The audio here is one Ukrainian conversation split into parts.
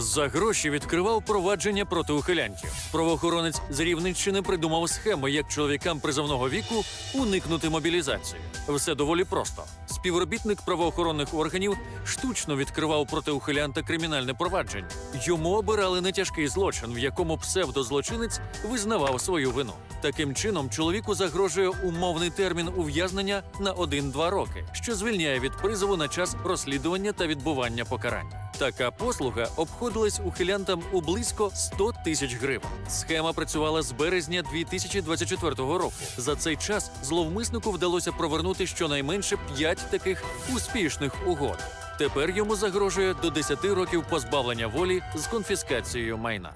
За гроші відкривав провадження проти ухилянтів. Правоохоронець з Рівненщини придумав схему, як чоловікам призовного віку уникнути мобілізації. Все доволі просто. Співробітник правоохоронних органів штучно відкривав проти ухилянта кримінальне провадження. Йому обирали нетяжкий злочин, в якому псевдозлочинець визнавав свою вину. Таким чином, чоловіку загрожує умовний термін ув'язнення на 1-2 роки, що звільняє від призову на час розслідування та відбування покарання. Така послуга обходилась ухилянтам у близько 100 тисяч гривень. Схема працювала з березня 2024 року. За цей час зловмиснику вдалося провернути щонайменше 5 таких успішних угод. Тепер йому загрожує до 10 років позбавлення волі з конфіскацією майна.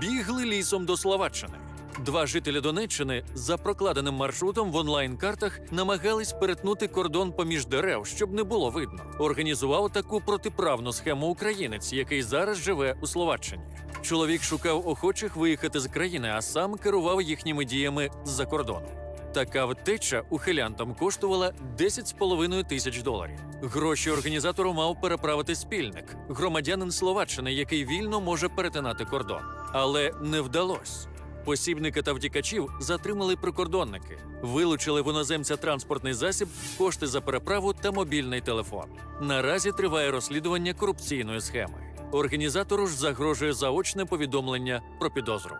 Бігли лісом до Словаччини. Два жителі Донеччини за прокладеним маршрутом в онлайн-картах намагались перетнути кордон поміж дерев, щоб не було видно. Організував таку протиправну схему українець, який зараз живе у Словаччині. Чоловік шукав охочих виїхати з країни, а сам керував їхніми діями з-за кордону. Така втеча ухилянтам коштувала 10,5 тисяч доларів. Гроші організатору мав переправити спільник, громадянин Словаччини, який вільно може перетинати кордон. Але не вдалося. Посібника та втікачів затримали прикордонники, вилучили в іноземця транспортний засіб, кошти за переправу та мобільний телефон. Наразі триває розслідування корупційної схеми. Організатору ж загрожує заочне повідомлення про підозру.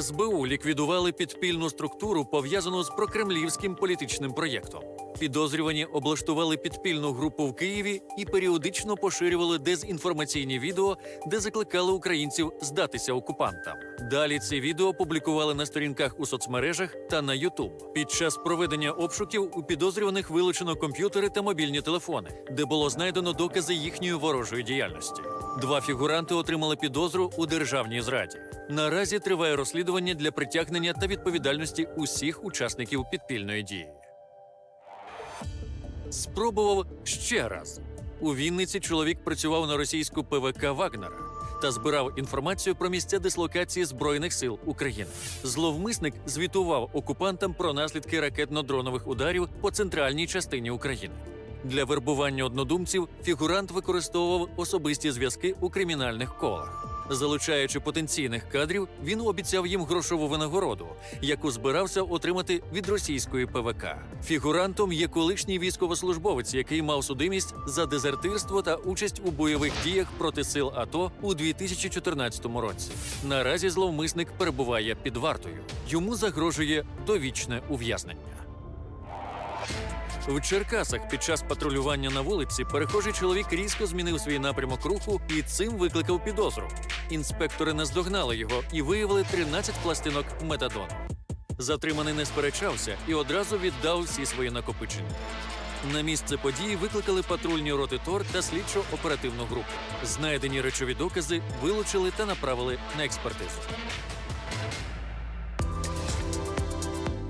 СБУ ліквідували підпільну структуру, пов'язану з прокремлівським політичним проєктом. Підозрювані облаштували підпільну групу в Києві і періодично поширювали дезінформаційні відео, де закликали українців здатися окупантам. Далі ці відео публікували на сторінках у соцмережах та на Ютуб. Під час проведення обшуків у підозрюваних вилучено комп'ютери та мобільні телефони, де було знайдено докази їхньої ворожої діяльності. Два фігуранти отримали підозру у державній зраді. Наразі триває розслідування для притягнення та відповідальності усіх учасників підпільної дії. Спробував ще раз. У Вінниці чоловік працював на російську ПВК Вагнера та збирав інформацію про місця дислокації збройних сил України. Зловмисник звітував окупантам про наслідки ракетно-дронових ударів по центральній частині України. Для вербування однодумців фігурант використовував особисті зв'язки у кримінальних колах. Залучаючи потенційних кадрів, він обіцяв їм грошову винагороду, яку збирався отримати від російської ПВК. Фігурантом є колишній військовослужбовець, який мав судимість за дезертирство та участь у бойових діях проти сил АТО у 2014 році. Наразі зловмисник перебуває під вартою. Йому загрожує довічне ув'язнення. В Черкасах під час патрулювання на вулиці перехожий чоловік різко змінив свій напрямок руху і цим викликав підозру. Інспектори наздогнали його і виявили 13 пластинок метадону. Затриманий не сперечався і одразу віддав всі свої накопичення. На місце події викликали патрульні роти ТОР та слідчо-оперативну групу. Знайдені речові докази вилучили та направили на експертизу.